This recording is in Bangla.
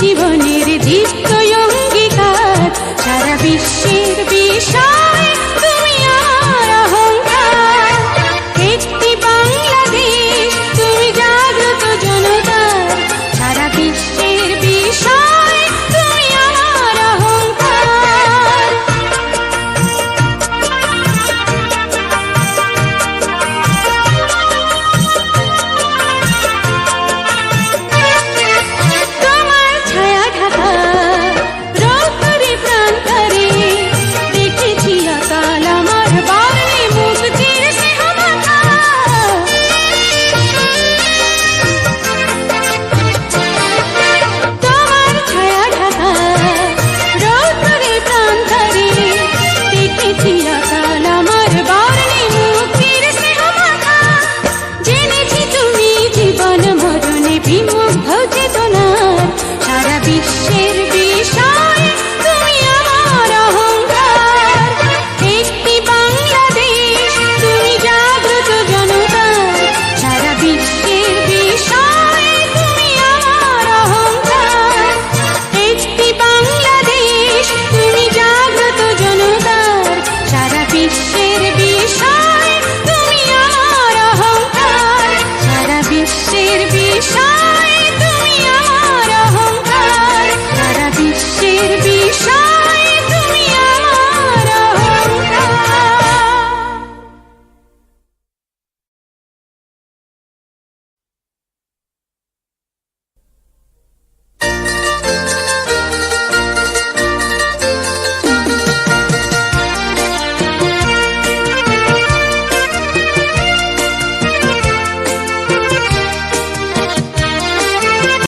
জীবনের দীপ্ত রশ্মির বিষয়।